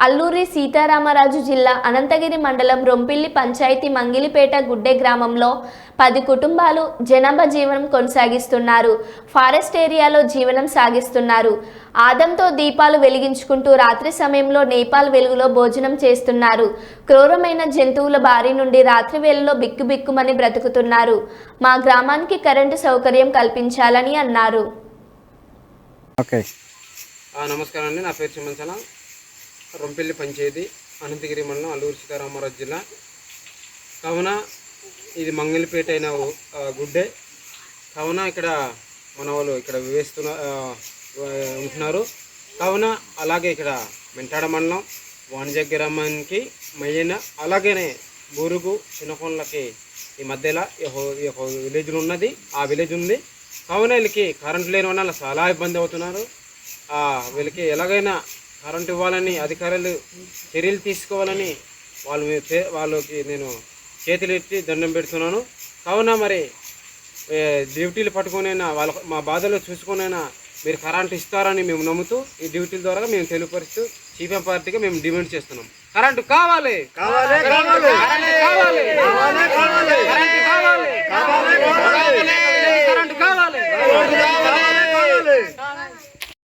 అల్లూరి సీతారామరాజు జిల్లా అనంతగిరి మండలం రొంపిల్లి పంచాయతీ మంగిలిపేట గుడ్డె గ్రామంలో పది కుటుంబాలు జనాభా జీవనం కొనసాగిస్తున్నారు. ఫారెస్ట్ ఏరియాలో జీవనం సాగిస్తున్నారు. ఆదంతో దీపాలు వెలిగించుకుంటూ రాత్రి సమయంలో నేపాల్ వెలుగులో భోజనం చేస్తున్నారు. క్రూరమైన జంతువుల బారి నుండి రాత్రి వేళలో బిక్కుబిక్కుమని బ్రతుకుతున్నారు. మా గ్రామానికి కరెంటు సౌకర్యం కల్పించాలని అన్నారు. ఓకే. ఆ, నమస్కారం అండి. నా పేరు చిమంచన రొంపెల్లి పంచాయతీ అనంతగిరి మండలం అల్లూరు సీతారామరాజు జిల్లా. కావున ఇది మంగళపేట అయిన గుడ్డే. కావున ఇక్కడ మన వాళ్ళు ఇక్కడ వేస్తున్న ఉంటున్నారు. కావున అలాగే ఇక్కడ మెంటాడ మండలం వాణిజ్య గ్రామానికి మయ్యన అలాగనే బూరుగు చిన్నకొండలకి ఈ మధ్యలో ఈ హో- విలేజ్లు ఉన్నది ఆ విలేజ్ ఉంది. కావున వీళ్ళకి కరెంట్ లేని వల్ల చాలా ఇబ్బంది అవుతున్నారు. వీళ్ళకి ఎలాగైనా కరెంట్ ఇవ్వాలని అధికారులు చర్యలు తీసుకోవాలని వాళ్ళు వాళ్ళకి నేను చేతులు ఎత్తి దండం పెడుతున్నాను. కావున మరి డ్యూటీలు పట్టుకొనైనా వాళ్ళ మా బాధలు చూసుకొనైనా మీరు కరెంట్ ఇస్తారని మేము నమ్ముతూ ఈ డ్యూటీల ద్వారా మేము తెలియపరుస్తూ సిపిఎం పార్టీగా మేము డిమాండ్ చేస్తున్నాం. కరెంటు కావాలి! కావాలి!